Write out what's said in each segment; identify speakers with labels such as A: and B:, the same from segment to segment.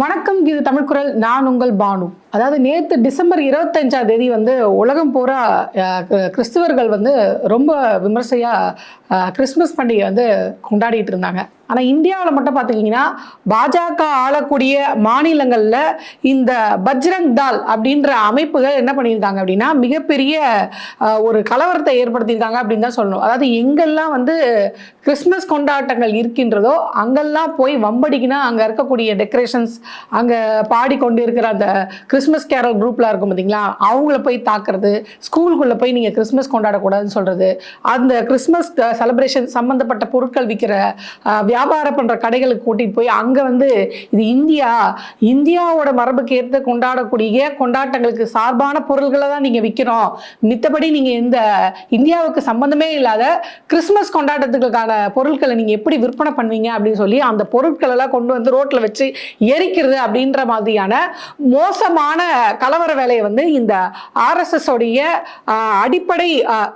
A: வணக்கம் இது தமிழ் குரல். நான் உங்கள் பானு. அதாவது நேற்று டிசம்பர் இருபத்தஞ்சாம் தேதி வந்து உலகம் பூரா கிறிஸ்துவர்கள் வந்து ரொம்ப விமர்சையாக கிறிஸ்மஸ் பண்டிகை வந்து கொண்டாடிட்டு இருந்தாங்க. ஆனால் இந்தியாவில் மட்டும் பார்த்துக்கிங்கன்னா பாஜக ஆளக்கூடிய மாநிலங்களில் இந்த பஜ்ரங் தால் அப்படின்ற அமைப்புகள் என்ன பண்ணியிருக்காங்க அப்படின்னா மிகப்பெரிய ஒரு கலவரத்தை ஏற்படுத்தியிருக்காங்க அப்படின்னு தான் சொல்லணும். அதாவது எங்கெல்லாம் வந்து கிறிஸ்மஸ் கொண்டாட்டங்கள் இருக்கின்றதோ அங்கெல்லாம் போய் வம்படிக்கினா அங்கே இருக்கக்கூடிய டெக்கரேஷன்ஸ் அங்கே பாடிக்கொண்டு இருக்கிற அந்த கிறிஸ்மஸ் கேரல் குரூப்லாம் இருக்கும் பார்த்தீங்களா அவங்கள போய் தாக்குறது ஸ்கூலுக்குள்ளே போய் நீங்கள் கிறிஸ்மஸ் கொண்டாடக்கூடாதுன்னு சொல்கிறது அந்த கிறிஸ்மஸ் செலிப்ரேஷன் சம்மந்தப்பட்ட பொருட்கள் விற்கிற வியாபாரம் பண்ணுற கடைகளுக்கு கூட்டிகிட்டு போய் அங்கே வந்து இது இந்தியா இந்தியாவோட மரபுக்கு ஏற்ற கொண்டாடக்கூடிய கொண்டாட்டங்களுக்கு சார்பான பொருள்களை தான் நீங்கள் விற்கிறோம் மித்தபடி நீங்கள் இந்த இந்தியாவுக்கு சம்பந்தமே இல்லாத கிறிஸ்மஸ் கொண்டாட்டத்துக்கான பொருட்களை நீங்கள் எப்படி விற்பனை பண்ணுவீங்க அப்படின்னு சொல்லி அந்த பொருட்களெல்லாம் கொண்டு வந்து ரோட்டில் வச்சு எரிக்கிறது அப்படின்ற மாதிரியான மோசமான கலவர வேலையை வந்து இந்த ஆர்எஸ்எஸ் உடைய அடிப்படை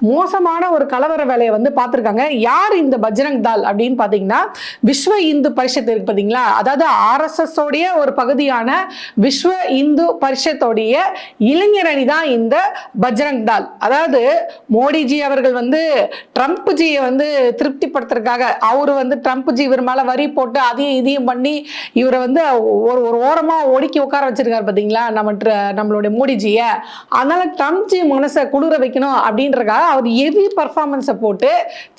A: மோசமான ஒரு கலவர வேலையை வந்து பார்த்துருக்காங்க. யார் இந்த பஜ்ரங் தால் அப்படின்னு பார்த்தீங்கன்னா விஸ்வ இந்து பரிஷத் இருக்கு பார்த்தீங்களா அதாவது ஆர்எஸ்எஸோடைய ஒரு பகுதியான விஸ்வ இந்து பரிஷத்தோடைய இளைஞரணி தான் இந்த பஜ்ரங் தால் அதாவது மோடிஜி அவர்கள் வந்து ட்ரம்ப்ஜியை வந்து திருப்திப்படுத்துறதுக்காக அவர் வந்து ட்ரம்ப்ஜி இவர் மேல வரி போட்டு அதையும் இதையும் பண்ணி இவரை வந்து ஒரு ஒரு ஓரமா ஒடுக்கி உட்கார வச்சிருக்காரு பார்த்தீங்களா நம்ம நம்மளுடைய மோடிஜியை. அதனால ட்ரம்ப்ஜி மனசை குளிர வைக்கணும் அப்படின்றக்காக அவர் ஹெவி பர்ஃபார்மன்ஸை போட்டு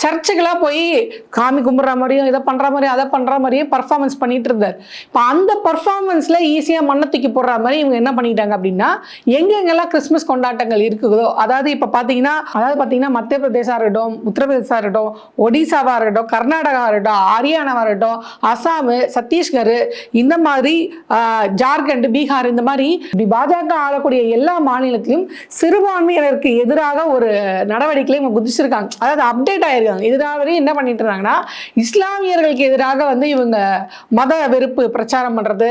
A: சர்ச்சுக்கெல்லாம் போய் காமி கும்பிட்ற மாதிரியும் இதை பண்ற மாதிரி அதை பண்ற மாதிரியே பர்ஃபார்மன்ஸ் பண்ணிட்டு இருந்தார். இப்போ அந்த பர்ஃபார்மன்ஸில் ஈஸியாக மன்னத்துக்கு போடுற மாதிரி இவங்க என்ன பண்ணிட்டாங்க அப்படின்னா எங்கெங்கெல்லாம் கிறிஸ்மஸ் கொண்டாட்டங்கள் இருக்குதோ அதாவது இப்போ பார்த்தீங்கன்னா அதாவது பார்த்தீங்கன்னா மத்திய பிரதேசா இருக்கட்டும் உத்தரப்பிரதேசா இருக்கட்டும் ஒடிசாவா இருக்கட்டும் கர்நாடகா இருக்கட்டும் ஹரியானாவாக இருக்கட்டும் அசாமு சத்தீஸ்கர் இந்த மாதிரி ஜார்க்கண்ட் பீகார் இந்த மாதிரி இப்படி பாஜக ஆளக்கூடிய எல்லா மாநிலத்திலும் சிறுபான்மையினருக்கு எதிராக ஒரு நடவடிக்கையை இவங்க குதிச்சிருக்காங்க அதாவது அப்டேட் ஆயிருக்காங்க. எதிராக வரையும் என்ன பண்ணிட்டு இருந்தாங்கன்னா இஸ்லாமியர்களுக்கு எதிராக வந்து இவங்க மத வெறுப்பு பிரச்சாரம் பண்ணுறது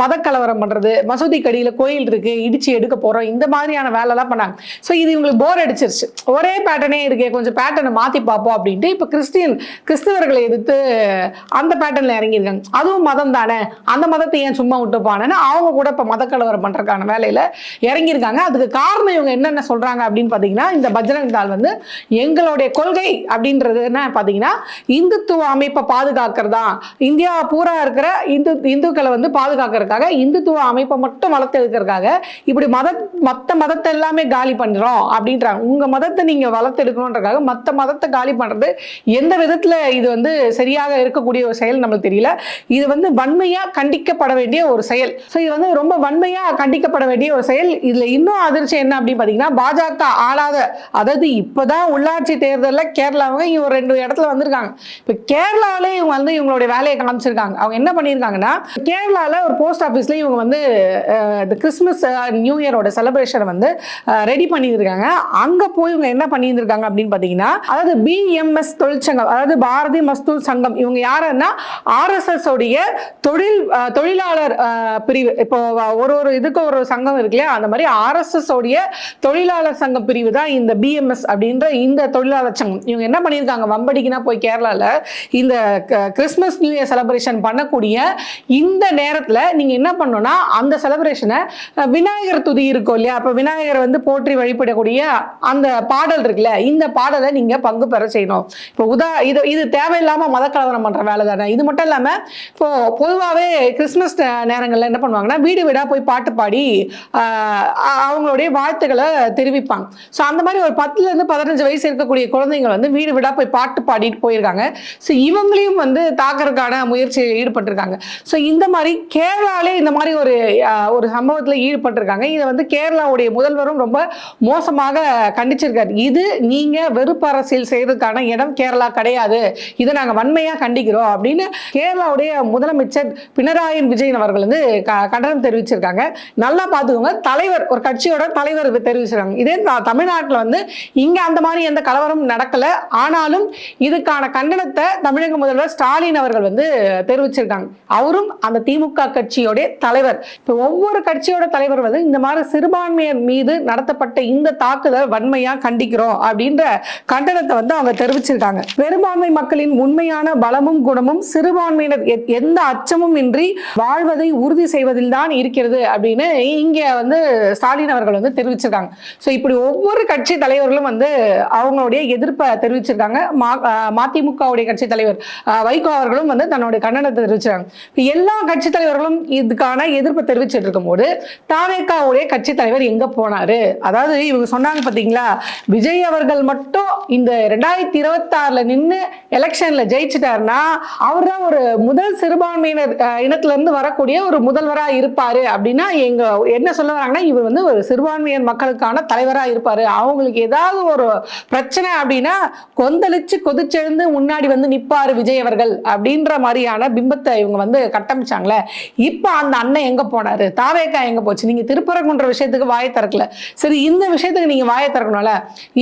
A: மத கலவரம் பண்ணுறது மசூதி கடியில் கோயில் இருக்கு இடிச்சு எடுக்க போகிறோம் இந்த மாதிரியான வேலைலாம் பண்ணாங்க. ஸோ இது இவங்களுக்கு போர் அடிச்சிருச்சு. ஒரே பேட்டர்னே இருக்கே கொஞ்சம் பேட்டர்னை மாற்றி பார்ப்போம் அப்படின்ட்டு இப்போ கிறிஸ்டியன் கிறிஸ்தவர்களை எதிர்த்து அந்த பேட்டர்னில் இறங்கியிருக்காங்க. அதுவும் மதம் தானே? அந்த மதத்தை ஏன் சும்மா விட்டுப்பானேன்னு அவங்க கூட இப்போ மத கலவரம் பண்ணுறதுக்கான வேலையில் இறங்கியிருக்காங்க. அதுக்கு காரணம் இவங்க என்னென்ன சொல்கிறாங்க அப்படின்னு பார்த்தீங்கன்னா இந்த பஜ்ரங் தால் வந்து எங்களுடைய கொள்கை அப்படின்றது என்ன பார்த்தீங்கன்னா இந்துத்துவ அமைப்பை பாதுகாக்கிறதா? இந்தியா பூரா இருக்கிற இந்து இந்துக்களை வந்து பாதுகாக்கிறதுக்காக இந்துத்துவ அமைப்பை மட்டும் வளர்த்தெடுக்கிறதுக்காக இப்படி மத மற்ற மதத்தை எல்லாமே காலி பண்ணுறோம் அப்படின்றாங்க. உங்க மதத்தை நீங்க வளர்த்தெடுக்கணுன்றக்காக மற்ற மதத்தை காலி பண்றது எந்த விதத்தில் இது வந்து சரியாக இருக்கக்கூடிய ஒரு செயல் நம்மளுக்கு தெரியல. இது வந்து வன்மையா கண்டிக்கப்பட வேண்டிய ஒரு செயல். ஸோ இது வந்து ரொம்ப வன்மையா கண்டிக்கப்பட வேண்டிய ஒரு செயல். இதுல இன்னும் அதிர்ச்சி என்ன அப்படின்னு பார்த்தீங்கன்னா பாஜக ஆளாத அதாவது இப்போதான் உள்ளாட்சி தேர்தலில் கேரளாவுங்க இவங்க ஒரு ரெண்டு இடத்துல வந்திருக்காங்க. இப்போ கேரளாவிலே இவங்க வந்து இவங்களுடைய வேலையை காமிச்சிருக்காங்க. அவங்க என்ன பண்ணியிருக்காங்கன்னா கேரளாவில் ஒரு போஸ்ட் ஆஃபீஸில் இவங்க வந்து இந்த கிறிஸ்மஸ் நியூ இயரோட செலிப்ரேஷனை வந்து ரெடி பண்ணியிருக்காங்க. அங்கே போய் இவங்க என்ன பண்ணியிருக்காங்க அப்படின்னு பார்த்தீங்கன்னா அதாவது பிஎம்எஸ் தொழிற்சங்கம் அதாவது பாரதி மஸ்தூர் சங்கம் இவங்க யாருன்னா ஆர்எஸ்எஸ் உடைய தொழில் தொழிலாளர் பிரிவு. இப்போ ஒரு ஒரு இதுக்கு ஒரு சங்கம் இருக்கு இல்லையா? அந்த மாதிரி ஆர்எஸ்எஸ் உடைய தொழிலாளர் சங்க பிரிவு தான் இந்த பிஎம்எஸ் அப்படின்ற இந்த தொழிலாளர் சங்கம். இவங்க என்ன பண்ணியிருக்காங்க? வம்படிக்குனா போய் கேரளாவில் இந்த கிறிஸ்மஸ் நியூ இயர் செலப்ரேஷன் பண்ணக்கூடிய இந்த நேரத்தில் நீங்கள் என்ன பண்ணணும்னா அந்த செலப்ரேஷனை விநாயகர் துதி இருக்கும் இல்லையா? அப்போ விநாயகரை வந்து போற்றி வழிபடக்கூடிய அந்த பாடல் இருக்குல்ல இந்த பாடலை நீங்கள் பங்கு பெற செய்யணும். இப்போ உதா இது இது தேவையில்லாமல் மதக்கலவரம் பண்ணுற வேலை தானே. இது மட்டும் இல்லாமல் இப்போ பொதுவாகவே கிறிஸ்மஸ் நேரங்களில் என்ன பண்ணுவாங்கன்னா வீடு வீடாக போய் பாட்டு பாடி அவங்களுடைய வாழ்த்துக்களை தெரிவிப்பாங்க. ஸோ அந்த மாதிரி ஒரு பத்துலேருந்து பதினஞ்சு வயசு இருக்கக்கூடிய குழந்தைங்க வந்து வீடு வீடாக போய் பாட்டு பாடிட்டு போயிருக்காங்க. ஸோ இவங்களையும் வந்து தாக்குறதுக்கான முயற்சியில் ஈடுபட்டிருக்காங்க. ஸோ இந்த மாதிரி கேரளாலே இந்த மாதிரி ஒரு ஒரு சம்பவத்தில் ஈடுபட்டிருக்காங்க. இதை வந்து கேரளாவுடைய முதல்வரும் ரொம்ப மோசமாக கண்டிச்சிருக்காரு. இது நீங்கள் வெறுப்பு அரசியல் செய்யறதுக்கான இடம் கேரளா கிடையாது. இதை நாங்கள் வன்மையாக கண்டிக்கிறோம் அப்படின்னு கேரளாவுடைய முதலமைச்சர் பினராயி விஜயன் அவர்கள் வந்து க- கண்டனம் தெரிவிச்சிருக்காங்க. நல்லா பார்த்துக்கோங்க. தலைவர் ஒரு கட்சியோட தலைவர் தெரிவிச்சிருக்காங்க. இதே தமிழ்நாட்டில் வந்து இங்கே அந்த மாதிரி எந்த கலவரம் நடக்கல. ஆனாலும் இதுக்கான கண்டனத்தை தமிழக முதல்வர் ஸ்டாலின் அவர்கள் வந்து தெரிவிச்சிருக்காங்க. அவரும் அந்த திமுக கட்சியோடைய தலைவர். இப்போ ஒவ்வொரு கட்சியோட தலைவர் வந்து இந்த மாதிரி சிறுபான்மையர் மீது நடத்தப்பட்ட இந்த தாக்குதல் வன்மையாக கண்டிக்கிறோம் அப்படின்ற கண்டனத்தை வந்து அவங்க தெரிவிச்சிருக்காங்க. பெரும்பான்மை மக்களின் உண்மையான பலமும் குணமும் சிறுபான்மையினர் எந்த அச்சமும் இன்றி வாழ்வதை உறுதி செய்வதில் தான் இருக்கிறது அப்படின்னு இங்கே வந்து ஸ்டாலின் அவர்கள் வந்து தெரிவிச்சிருக்காங்க. ஸோ இப்படி ஒவ்வொரு கட்சி தலைவர்களும் வந்து அவங்களுடைய எதிர்ப்பை தெரிவிச்சிருக்காங்க. மா- அஹ் மதிமுகவுடைய கட்சி தலைவர் வைகோ அவர்களும் வந்து தன்னுடைய கண்டனத்தை தெரிவிச்சிருக்காங்க எல்லா கட்சி தலைவர்களும் இதுக்கான எதிர்ப்பு தெரிவிச்சிட்டு இருக்கும்போது தாவேக்காவுடைய கட்சி தலைவர் எங்க போனாரு? அதாவது இவங்க சொன்னாங்க பாத்தீங்களா விஜய் அவர்கள் மட்டும் இந்த ரெண்டாயிரத்தி இருபத்தி ஆறுல நின்று எலெக்ஷன்ல ஜெயிச்சிட்டாருன்னா அவர் தான் ஒரு முதல் சிறுபான்மையினர் இனத்துல இருந்து வரக்கூடிய ஒரு முதல்வரா இருப்பாரு. அப்படின்னா எங்க என்ன சொல்ல வராங்கன்னா இவர் வந்து ஒரு சிறுபான்மையர் மக்களுக்கான தலைவரா இருப்பாரு. அவங்களுக்கு ஏதாவது ஒரு பிரச்சனை அப்படின்னா கொந்தளிச்சு கொதிச்செழுந்து முன்னாடி வந்து நிப்பாரு விஜய் அவர்கள் அப்படின்ற மாதிரியான பிம்பத்தை இவங்க வந்து கட்டமைச்சாங்களே. இப்போ அந்த அண்ணன் எங்க போனாரு? தாவேக்கா எங்க போச்சு? நீங்க திருப்பரங்குன்ற விஷயத்துக்கு வாயை திறக்கல. சரி இந்த விஷயத்துக்கு நீங்க வாயை திறக்கணும்ல?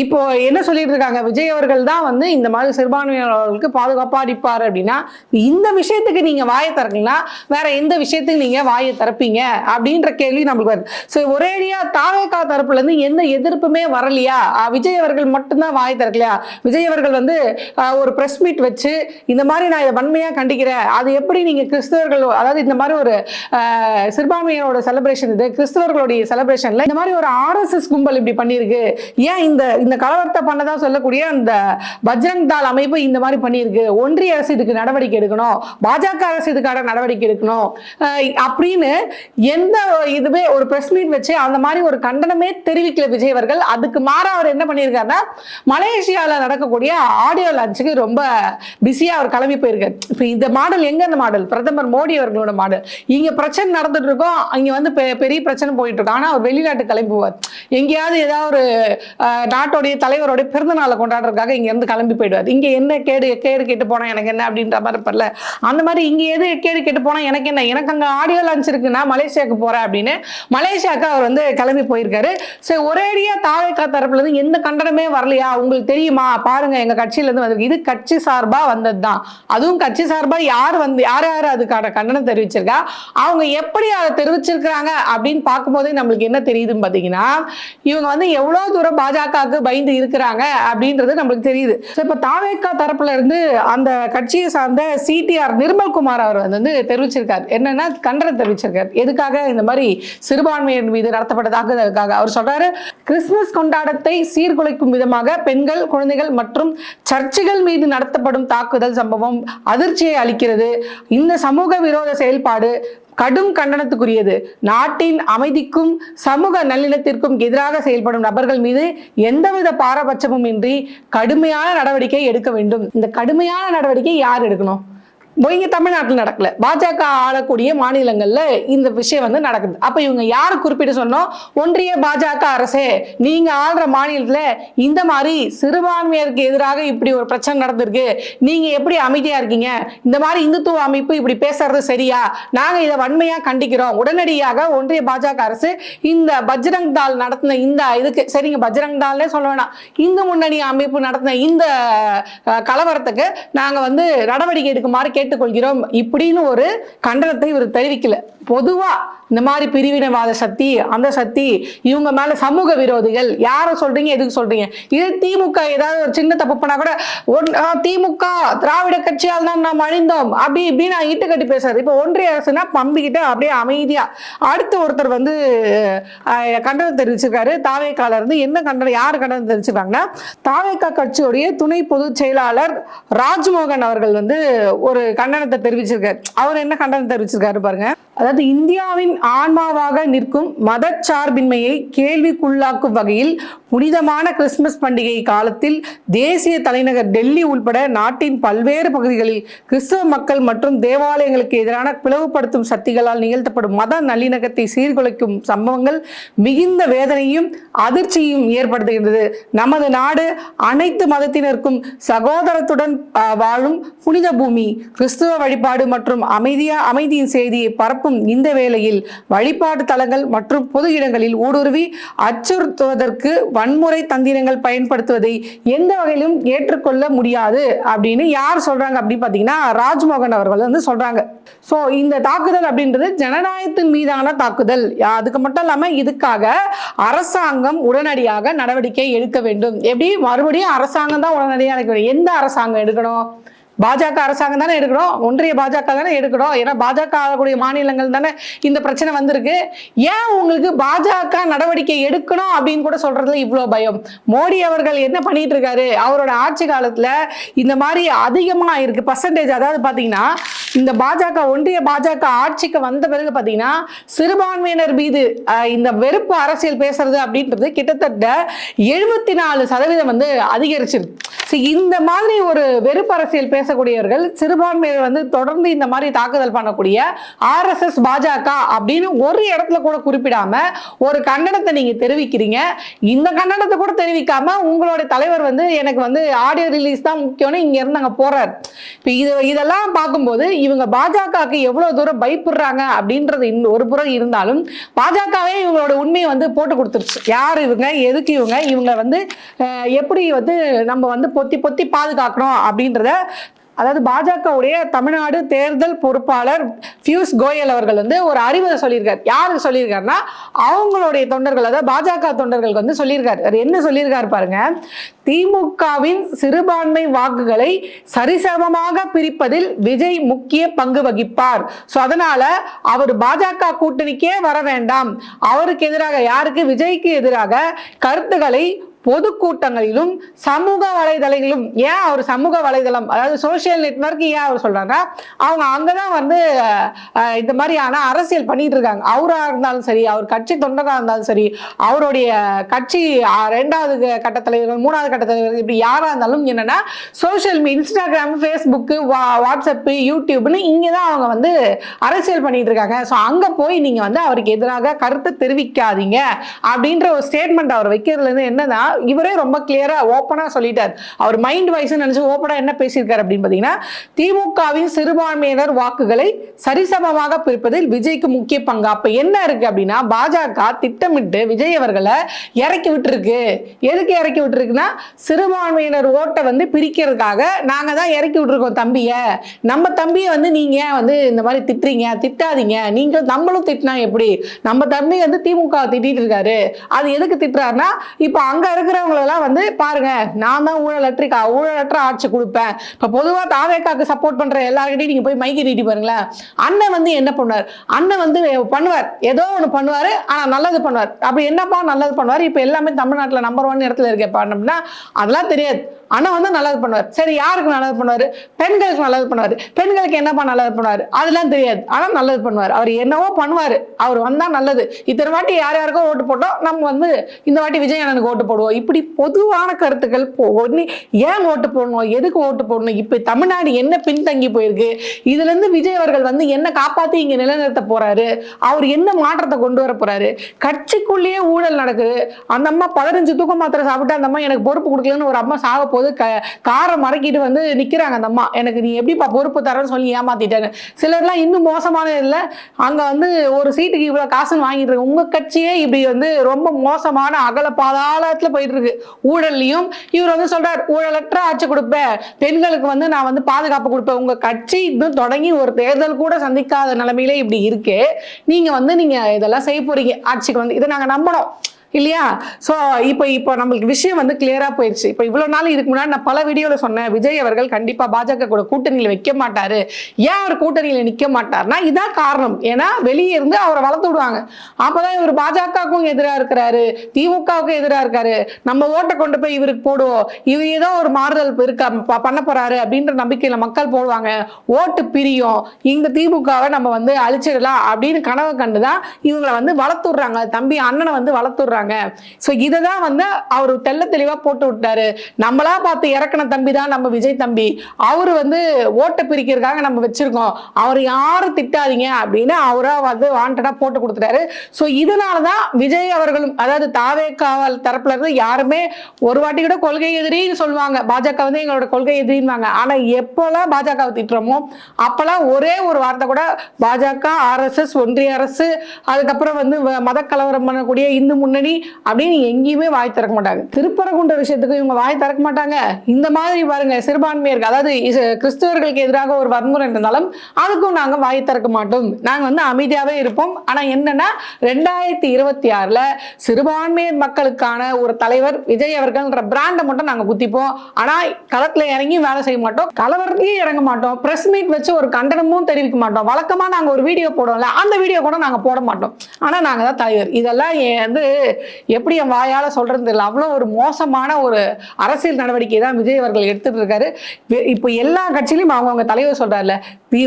A: இப்போ என்ன சொல்லிட்டு இருக்காங்க? விஜய் அவர்கள் தான் வந்து இந்த மாதிரி சிறுபான்மையினர்களுக்கு பாதுகாப்பா அடிப்பாரு அப்படின்னா இந்த விஷயத்துக்கு நீங்க வாயை திறக்கலாம் வேற எந்த விஷயத்துக்கு நீங்க வாயை திறப்பீங்க? அப்படின்ற கேள்வி நம்மளுக்கு வருது. ஸோ ஒரேடியா தாவேக்கா தரப்புல இருந்து எந்த எதிர்ப்புமே வரலையா? விஜய் அவர்கள் மட்டும்தான் வாய் திறக்கலையா? விஜய் அவர்கள் வந்து ஒரு பிரஸ் மீட் வச்சு இந்த மாதிரி நான் இதை வன்மையா கண்டிக்கிறேன் அது எப்படி நீங்க கிறிஸ்தவர்கள் அதாவது இந்த மாதிரி ஒரு அஹ், சிறுபான்மையினரோட செலிப்ரேஷன் இது கிறிஸ்தவர்களுடைய செலிப்ரேஷனில் இந்த மாதிரி ஒரு ஆர்எஸ்எஸ் கும்பல் இப்படி பண்ணியிருக்கு. ஏன் இந்த இந்த கலவரத்தை பண்ணதா சொல்லக்கூடிய அந்த பஜ்ரங் தால் அமைப்பு இந்த மாதிரி பண்ணியிருக்கு? ஒன்றிய அரசு இதுக்கு நடவடிக்கை எடுக்கணும். பாஜக அரசு இதுக்கான நடவடிக்கை எடுக்கணும். அப்படின்னு எந்த இதுவே ஒரு ப்ரெஸ் மீட் வச்சு அந்த மாதிரி ஒரு கண்டனமே தெரிவிக்கல விஜய் அவர்கள். அதுக்கு மாறா அவர் என்ன பண்ணியிருக்காருன்னா மலேசியாவில் நடக்கக்கூடிய ஆடியோ லான்ச்சுக்கு ரொம்ப பிஸியாக அவர் கிளம்பி போயிருக்காரு. இப்போ இந்த மாடல் எங்க இந்த மாடல்? பிரதமர் மோடி அவர்களோட மாடல். இங்க பிரச்சனை நடந்துட்டு இருக்கோம். இங்க வந்து பெ- பெரிய பிரச்சனை போயிட்டு இருக்கோம் ஆனா அவர் வெளிநாட்டு கிளம்புவார் எங்கேயாவது ஏதாவது ஒரு நாட்டோடைய தலைவருடைய பிறந்த நாளை கொண்டாடுறதுக்காக இங்க இருந்து கிளம்பி போயிடுவார். இங்க என்ன கேடு கேடு கேட்டு போனா எனக்கு என்ன அப்படின்ற மாதிரி பரல அந்த மாதிரி இங்க எது கேடு கேட்டு போனா எனக்கு என்ன? எனக்கு அங்க ஆடியோ லான்ச் இருக்குன்னா நான் மலேசியாவுக்கு போறேன் அப்படின்னு மலேசியாவுக்கு அவர் வந்து கிளம்பி போயிருக்காரு. சரி ஒரேடியா தாவேக்கா தரப்புல இருந்து எந்த கண்டனமே வரலையா? உங்களுக்கு தெரியுமா? பாருங்க எங்க கட்சியில இருந்து வந்திருக்கு. இது கட்சி சார்பா வந்தது தான் அதுவும் கட்சி சார்பா யார் வந்து யார் யார் அதுக்கான கண்டனம் தெரிவிச்சிருக்கா? அவங்க எப்படி அதை தெரிவிச்சிருக்கிறாங்க அப்படின்னு பார்க்கும்போதே நம்மளுக்கு என்ன தெரியுதுன்னு பார்த்தீங்கன்னா இவங்க வந்து எவ்வளோ தூரம் பாஜகவுக்கு பயந்து இருக்கிறாங்க அப்படின்றது நம்மளுக்கு தெரியுது. ஸோ இப்போ தாவேக்கா தரப்புல இருந்து அந்த கட்சியை சார்ந்த சிடிஆர் நிர்மல்குமார் அவர் வந்து தெரிவிச்சிருக்கார். என்னன்னா கண்டனம் தெரிவிச்சிருக்காரு. எதுக்காக இந்த மாதிரி சிறுபான்மையின் மீது நடத்தப்பட்ட தாக்குதலுக்காக அவர் சொல்றாரு கிறிஸ்துமஸ் கொண்டாட்டத்தை சீர்குலைக்கும் விதமாக பெண்கள் குழந்தைகள் மற்றும் சர்ச்சுகள் மீது நடத்தப்படும் தாக்குதல் சம்பவம் சம்பவம் அதிர்ச்சியை அளிக்கிறது. இந்த சமூக விரோத செயல்பாடு கடும் கண்டனத்துக்குரியது. நாட்டின் அமைதிக்கும் சமூக நல்லிணத்திற்கும் எதிராக செயல்படும் நபர்கள் மீது எந்தவித பாரபட்சமும் இன்றி கடுமையான நடவடிக்கை எடுக்க வேண்டும். இந்த கடுமையான நடவடிக்கை யார் எடுக்கணும்? இங்கே தமிழ்நாட்டில் நடக்கல. பாஜக ஆளக்கூடிய மாநிலங்களில் இந்த விஷயம் வந்து நடக்குது. அப்போ இவங்க யார் குறிப்பிட்டு சொன்னோம்? ஒன்றிய பாஜக அரசே. நீங்கள் ஆள்ற மாநிலத்தில் இந்த மாதிரி சிறுபான்மையருக்கு எதிராக இப்படி ஒரு பிரச்சனை நடந்திருக்கு. நீங்கள் எப்படி அமைதியாக இருக்கீங்க? இந்த மாதிரி இந்துத்துவ அமைப்பு இப்படி பேசுறது சரியா? நாங்கள் இதை வன்மையாக கண்டிக்கிறோம். உடனடியாக ஒன்றிய பாஜக அரசு இந்த பஜ்ரங் தால் நடத்தின இந்த இதுக்கு சரிங்க பஜ்ரங் தால்னே சொல்ல வேணாம். இந்து முன்னணி அமைப்பு நடத்தின இந்த கலவரத்துக்கு நாங்கள் வந்து நடவடிக்கை எடுக்குமாறு கேட்டு கேட்டுக்கொள்கிறோம். இப்படின்னு ஒரு கண்டனத்தை இவர் தெரிவிக்கல. பொதுவா இந்த மாதிரி பிரிவினவாத சக்தி அந்த சக்தி இவங்க மேல சமூக விரோதிகள். யாரை சொல்றீங்க எதுக்கு சொல்றீங்க? இது திமுக ஏதாவது ஒரு சின்ன தப்பு பண்ணா கூட ஒன்- ஆ, திமுக திராவிட கட்சியால் தான் நாம் அழிந்தோம். அப்படி இப்படின்னு நான் இட்டு கட்டி பேசுறது இப்போ ஒன்றிய அரசுனா பம்பிக்கிட்டு அப்படியே அமைதியா. அடுத்து ஒருத்தர் வந்து கண்டனம் தெரிவிச்சிருக்காரு. தாவேக்கால இருந்து என்ன கண்டனம் யார் கண்டனம் தெரிவிச்சிருக்காங்கன்னா தாவேக்கா கட்சியுடைய துணை பொதுச் செயலாளர் ராஜ்மோகன் அவர்கள் வந்து ஒரு கண்டனத்தை தெரிவிச்சிருக்காரு. அவர் என்ன கண்டனம் தெரிவிச்சிருக்காரு பாருங்க. அதாவது இந்தியாவின் ஆன்மாவாக நிற்கும் மத சார்பின்மையை கேள்விக்குள்ளாக்கும் வகையில் புனிதமான கிறிஸ்துமஸ் பண்டிகை காலத்தில் தேசிய தலைநகர் டெல்லி உள்பட நாட்டின் பல்வேறு பகுதிகளில் கிறிஸ்தவ மக்கள் மற்றும் தேவாலயங்களுக்கு எதிரான பிளவுபடுத்தும் சக்திகளால் நிகழ்த்தப்படும் மத நல்லிணக்கத்தை சீர்குலைக்கும் சம்பவங்கள் மிகுந்த வேதனையும் அதிர்ச்சியும் ஏற்படுத்துகின்றது. நமது நாடு அனைத்து மதத்தினருக்கும் சகோதரத்துடன் வாழும் புனித பூமி. கிறிஸ்துவ வழிபாடு மற்றும் அமைதியா அமைதியின் செய்தியை பரப்பும் இந்த வேளையில் வழிபாட்டு தலங்கள் மற்றும் பொது இடங்களில் ஊடுருவி அச்சுறுத்துவதற்கு வன்முறை தந்திரங்கள் பயன்படுத்துவதை எந்த வகையிலும் ஏற்றுக்கொள்ள முடியாது அப்படின்னு யார் சொல்றாங்க அப்படின்னு பார்த்தீங்கன்னா ராஜ்மோகன் அவர்கள் வந்து சொல்றாங்க. ஸோ இந்த தாக்குதல் அப்படின்றது ஜனநாயகத்தின் மீதான தாக்குதல். அதுக்கு மட்டும் இல்லாமல் இதுக்காக அரசாங்கம் உடனடியாக நடவடிக்கை எடுக்க வேண்டும். எப்படி? மறுபடியும் அரசாங்கம் தான் உடனடியாக எடுக்க வேண்டும். எந்த அரசாங்கம் எடுக்கணும்? பாஜக அரசாங்கம் தானே எடுக்கணும் ஒன்றிய பாஜக தானே எடுக்கணும் ஏன்னா பாஜக ஆகக்கூடிய மாநிலங்கள் தானே இந்த பிரச்சனை வந்திருக்கு. ஏன் உங்களுக்கு பாஜக நடவடிக்கை எடுக்கணும் அப்படின்னு கூட சொல்றதுல இவ்வளோ பயம். மோடி அவர்கள் என்ன பண்ணிட்டு இருக்காரு? அவரோட ஆட்சி காலத்தில் இந்த மாதிரி அதிகமாக இருக்கு பர்சன்டேஜ் அதாவது பார்த்தீங்கன்னா இந்த பாஜக ஒன்றிய பாஜக ஆட்சிக்கு வந்த பிறகு பார்த்தீங்கன்னா சிறுபான்மையினர் மீது இந்த வெறுப்பு அரசியல் பேசுறது அப்படின்றது கிட்டத்தட்ட எழுபத்தி நாலு சதவீதம் வந்து அதிகரிச்சிருக்கு இந்த மாதிரி ஒரு வெறுப்பு அரசியல் பேசக்கூடியவர்கள் சிறுபான்மையை வந்து தொடர்ந்து இந்த மாதிரி தாக்குதல் பண்ணக்கூடிய ஆர்எஸ்எஸ் பாஜக அப்படின்னு ஒரு இடத்துல கூட குறிப்பிடாம ஒரு கண்டனத்தை நீங்க தெரிவிக்கிறீங்க. இந்த கண்டனத்தை கூட தெரிவிக்காம உங்களுடைய தலைவர் வந்து எனக்கு வந்து ஆடியோ ரிலீஸ் தான் முக்கியம்னு இங்க இருந்து அங்க போறாரு. இப்போ இது இதெல்லாம் பார்க்கும்போது இவங்க பாஜகவுக்கு எவ்வளவு தூரம் பயப்படுறாங்க அப்படின்றது இன்னும் ஒரு புறம் இருந்தாலும் பாஜகவே இவங்களோட உண்மையை வந்து போட்டு கொடுத்துருச்சு. யார் இவங்க? எதுக்கு இவங்க? இவங்க வந்து எப்படி வந்து நம்ம வந்து பொத்தி பொத்தி பாதுகாக்கணும் அப்படின்றத அதாவது பாஜகவுடைய தமிழ்நாடு தேர்தல் பொறுப்பாளர் பியூஷ் கோயல் அவர்கள் வந்து ஒரு அறிவுரை சொல்லியிருக்காரு. யாருக்கு சொல்லியிருக்காருன்னா அவங்களுடைய தொண்டர்கள் அதாவது பாஜக தொண்டர்களுக்கு வந்து சொல்லியிருக்காரு. அவர் என்ன சொல்லியிருக்காரு பாருங்க திமுகவின் சிறுபான்மை வாக்குகளை சரிசமமாக பிரிப்பதில் விஜய் முக்கிய பங்கு வகிப்பார். ஸோ அதனால அவர் பாஜக கூட்டணிக்கே வர வேண்டாம். அவருக்கு எதிராக யாருக்கு? விஜய்க்கு எதிராக கருத்துக்களை பொதுக்கூட்டங்களிலும் சமூக வலைதளங்களிலும் ஏன் அவர் சமூக வலைதளம் அதாவது சோஷியல் நெட்ஒர்க் ஏன் அவர் சொல்கிறாங்கன்னா அவங்க அங்கே தான் வந்து இந்த மாதிரியான அரசியல் பண்ணிட்டு இருக்காங்க. அவராக இருந்தாலும் சரி அவர் கட்சி தொண்டராக இருந்தாலும் சரி அவருடைய கட்சி ரெண்டாவது கட்ட தலைவர்கள் மூணாவது கட்ட தலைவர்கள் இப்படி யாராக இருந்தாலும் என்னென்னா சோஷியல் மீ இன்ஸ்டாகிராம் ஃபேஸ்புக்கு வா வாட்ஸ்அப்பு யூடியூப்னு இங்கே தான் அவங்க வந்து அரசியல் பண்ணிட்டு இருக்காங்க. ஸோ அங்கே போய் நீங்கள் வந்து அவருக்கு எதிராக கருத்து தெரிவிக்காதீங்க அப்படின்ற ஒரு ஸ்டேட்மெண்ட் அவர் வைக்கிறதுலேருந்து என்னன்னா இவரே ரொம்ப கிளியரா ஓப்பனா சொல்லிட்டார். அவர் மைண்ட் வைஸ் நினைச்சு ஓப்பனா என்ன பேசியிருக்காரு அப்படின்னு பார்த்தீங்கன்னா திமுகவின் சிறுபான்மையினர் வாக்குகளை சரிசமமாக பிரிப்பதில் விஜய்க்கு முக்கிய பங்கு. அப்ப என்ன இருக்கு அப்படின்னா பாஜக திட்டமிட்டு விஜய் அவர்களை இறக்கி விட்டுருக்கு. எதுக்கு இறக்கி விட்டுருக்குன்னா சிறுபான்மையினர் ஓட்டை வந்து பிரிக்கிறதுக்காக நாங்க தான் இறக்கி விட்டுருக்கோம் தம்பிய. நம்ம தம்பியை வந்து நீங்க ஏன் வந்து இந்த மாதிரி திட்டுறீங்க? திட்டாதீங்க. நீங்க நம்மளும் திட்டினா எப்படி? நம்ம தம்பி வந்து திமுக திட்டிட்டு இருக்காரு. அது எதுக்கு திட்டுறாருன்னா இப்போ அங்க இருக்கிறவங்களெல்லாம் வந்து பாருங்க நான் தான் ஊழலற்றி ஊழலற்ற ஆட்சி கொடுப்பேன். இப்போ பொதுவா தாவேக்காக்கு சப்போர்ட் பண்ற எல்லாருக்கிட்டையும் நீங்க போய் மைக்கி நீட்டி பாருங்களேன். அண்ணன் வந்து என்ன பண்ணுவார்? அண்ணன் வந்து பண்ணுவார். ஏதோ ஒன்று பண்ணுவார் ஆனா நல்லது பண்ணுவார். அப்படி என்னப்பா நல்லது பண்ணுவார்? இப்போ எல்லாமே தமிழ்நாட்டில் நம்பர் ஒன் இடத்துல இருக்கேன் அப்படின்னா அதெல்லாம் தெரியாது. ஆனால் வந்து நல்லது பண்ணுவார். சரி யாருக்கு நல்லது பண்ணுவார்? பெண்களுக்கு நல்லது பண்ணுவார். பெண்களுக்கு என்னப்பா நல்லது பண்ணுவார்? அதெல்லாம் தெரியாது. ஆனால் நல்லது பண்ணுவார். அவர் என்னவோ பண்ணுவார். அவர் வந்தால் நல்லது. இத்தனை வாட்டி யார் யாருக்கோ ஓட்டு போட்டோம் நம்ம வந்து இந்த வாட்டி விஜய் ஓட்டு போடுவோம். இப்படி பொதுவான கருத்துக்கள் போ- ஏன் ஓட்டு போடணும்? எதுக்கு ஓட்டு போடணும்? இப்போ தமிழ்நாடு என்ன பின்தங்கி போயிருக்கு? இதுலேருந்து விஜய் அவர்கள் வந்து என்ன காப்பாற்றி இங்கே நிலைநிறுத்த போறாரு? அவர் என்ன மாற்றத்தை கொண்டு வர போறாரு? கட்சிக்குள்ளேயே ஊழல் நடக்குது. அந்த அம்மா பதினஞ்சு தூக்க மாத்திரை சாப்பிட்டு அந்த அம்மா எனக்கு பொறுப்பு கொடுக்கலன்னு ஒரு அம்மா சாக போது க காரை மறக்கிட்டு வந்து நிற்கிறாங்க அந்த அம்மா. எனக்கு நீ எப்படிப்பா பொறுப்பு தரேன்னு சொல்லி ஏமாத்திட்டேன்னு சிலர்லாம் இன்னும் மோசமான இல்லை. அங்கே வந்து ஒரு சீட்டுக்கு இவ்வளோ காசுன்னு வாங்கிட்டு இருக்கு உங்கள் கட்சியே இப்படி வந்து ரொம்ப மோசமான அகல பாதாளத்தில் போயிட்டு இருக்கு ஊழல்லையும் இவர் வந்து சொல்றார் ஊழலற்ற ஆட்சி கொடுப்பேன் பெண்களுக்கு வந்து நான் வந்து பாதுகாப்பு கொடுப்பேன். உங்கள் கட்சி இன்னும் தொடங்கி ஒரு தேர்தல் கூட சந்திக்காத நிலைமையிலே இப்படி இருக்கு. நீங்கள் வந்து நீங்கள் இதெல்லாம் செய்ய போறீங்க. ஆட்சிக்கு வந்து இதை நாங்கள் நம்பணும். இல்லையா? ஸோ இப்போ இப்போ நம்மளுக்கு விஷயம் வந்து கிளியராக போயிடுச்சு இப்போ இவ்வளோ நாள் இதுக்கு முன்னாடி நான் பல வீடியோவில் சொன்னேன் விஜய் அவர்கள் கண்டிப்பாக பாஜக கூட கூட்டணியில் வைக்க மாட்டார். ஏன் அவர் கூட்டணியில் நிற்க மாட்டார்னா இதான் காரணம். ஏன்னா வெளியே இருந்து அவரை வளர்த்து விடுவாங்க. அப்போ தான் இவர் பாஜகவுக்கும் எதிராக இருக்கிறாரு திமுகவுக்கும் எதிராக இருக்காரு. நம்ம ஓட்டை கொண்டு போய் இவருக்கு போடுவோம். இவர் ஏதோ ஒரு மாறுதல் இருக்கா ப- பண்ண போகிறாரு அப்படின்ற நம்பிக்கையில் மக்கள் போடுவாங்க. ஓட்டு பிரியும். இந்த திமுகவை நம்ம வந்து அழிச்சிடலாம் அப்படின்னு கனவை கண்டு தான் இவங்களை வந்து வளர்த்து விட்றாங்க. தம்பி அண்ணனை வந்து வளர்த்து விட்றாங்க. சொல்றாங்க. ஸோ இதை தான் வந்து அவர் தெல்ல தெளிவாக போட்டு விட்டாரு. நம்மளா பார்த்து இறக்கின தம்பி தான் நம்ம விஜய் தம்பி. அவர் வந்து ஓட்டை பிரிக்கிறதுக்காக நம்ம வச்சிருக்கோம். அவர் யாரும் திட்டாதீங்க அப்படின்னு அவராக வந்து வாண்டடாக போட்டு கொடுத்துட்டாரு. ஸோ இதனால தான் விஜய் அவர்களும் அதாவது தாவே காவல் தரப்புல இருந்து யாருமே ஒரு வாட்டி கூட கொள்கை எதிரின்னு சொல்லுவாங்க. பாஜக வந்து எங்களோட கொள்கை எதிரின்வாங்க ஆனா எப்போல்லாம் பாஜகவை திட்டுறோமோ அப்போல்லாம் ஒரே ஒரு வார்த்தை கூட பாஜக ஆர்எஸ்எஸ் ஒன்றிய அரசு அதுக்கப்புறம் வந்து மத கலவரம் பண்ணக்கூடிய இந்து முன்னணி அப்படின்னு எங்கேயுமே வாய் திறக்க மாட்டாங்க. திருப்பரங்குன்ற விஷயத்துக்கு இவங்க வாய் திறக்க மாட்டாங்க. இந்த மாதிரி பாருங்க சிறுபான்மையர்கள் அதாவது இஸ்- கிறிஸ்தவர்களுக்கு எதிராக ஒரு வன்முறை இருந்தாலும் அதுக்கும் நாங்கள் வாய் திறக்க மாட்டோம். நாங்கள் வந்து அமைதியாகவே இருப்போம். ஆனால் என்னன்னா ரெண்டாயிரத்தி இருபத்தி ஆறில் சிறுபான்மையர் மக்களுக்கான ஒரு தலைவர் விஜய் அவர்கள்ன்ற பிராண்டை மட்டும் நாங்கள் குத்திப்போம். ஆனால் களத்தில் இறங்கி வேலை செய்ய மாட்டோம். கலவரத்தையும் இறங்க மாட்டோம். பிரஸ் மீட் வச்சு ஒரு கண்டனமும் தெரிவிக்க மாட்டோம். வழக்கமாக நாங்கள் ஒரு வீடியோ போடுவோம்ல அந்த வீடியோ கூட நாங்கள் போட மாட்டோம். ஆனால் நாங்கள் தான் தலைவர். இதெல்லாம் வந்து எப்படி என் வாயால சொல்றது தெரியல. அவ்வளோ ஒரு மோசமான ஒரு அரசியல் நடவடிக்கை தான் விஜய் அவர்கள் எடுத்துட்டு இருக்காரு. இப்போ எல்லா கட்சியிலும் அவங்கவுங்க தலைவர் சொல்கிறார்ல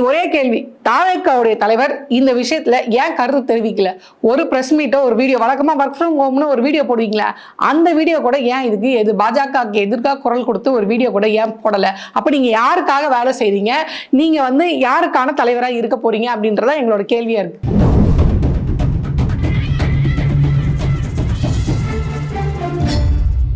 A: ஒரே கேள்வி தாவேக்காவுடைய தலைவர் இந்த விஷயத்துல ஏன் கருத்து தெரிவிக்கல? ஒரு ப்ரெஸ் மீட்டோ ஒரு வீடியோ வழக்கமாக ஒர்க் ஃப்ரம் ஹோம்னு ஒரு வீடியோ போடுவீங்களா? அந்த வீடியோ கூட ஏன் இதுக்கு எது பாஜகவுக்கு எதிர்க்காக குரல் கொடுத்து ஒரு வீடியோ கூட ஏன் போடலை? அப்ப நீங்க யாருக்காக வேலை செய்கிறீங்க நீங்க வந்து யாருக்கான தலைவராக இருக்க போறீங்க அப்படின்றதா எங்களோட கேள்வியா இருக்கு.